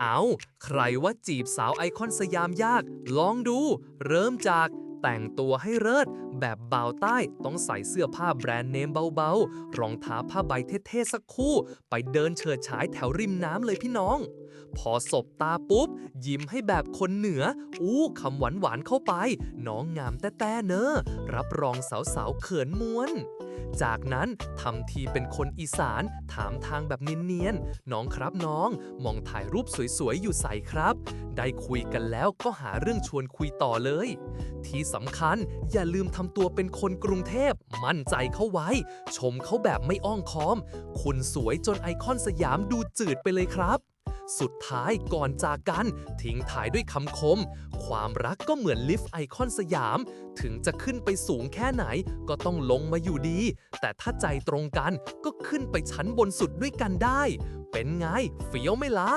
เอาใครว่าจีบสาวไอคอนสยามยาก ลองดู เริ่มจาก แต่งตัวให้เลิศแบบบ่าวใต้ต้องใส่เสื้อผ้าแบรนด์เนมเบาๆ รองเท้าผ้าใบเท่ๆสักคู่ ไปเดินเฉิดฉายแถวริมน้ำเลยพี่น้อง พอสบตาปุ๊บ ยิ้มให้แบบคนเหนือ อู้คำหวานหวานๆเข้าไป น้องงามแต้ๆเนอะรับรองสาวๆเขินม้วน จากนั้นทำทีเป็นคนอีสานถามทางแบบเนียนๆน้องครับน้อง มองถ่ายรูปสวยๆอยู่ใส่ครับ ได้คุยกันแล้วก็หาเรื่องชวนคุยต่อเลย ที่สำคัญ อย่าลืมทำตัวเป็นคนกรุงเทพ มั่นใจเข้าไว้ ชมเขาแบบไม่อ้อมค้อม คุณสวยจนไอคอนสยามดูจืดไปเลยครับสุดท้ายก่อนจากกัน ทิ้งท้ายด้วยคำคม ความรักก็เหมือนลิฟต์ไอคอนสยาม ถึงจะขึ้นไปสูงแค่ไหน ก็ต้องลงมาอยู่ดี แต่ถ้าใจตรงกันก็ขึ้นไปชั้นบนสุดด้วยกันได้ เป็นไงเฟี้ยวไม่ล่ะ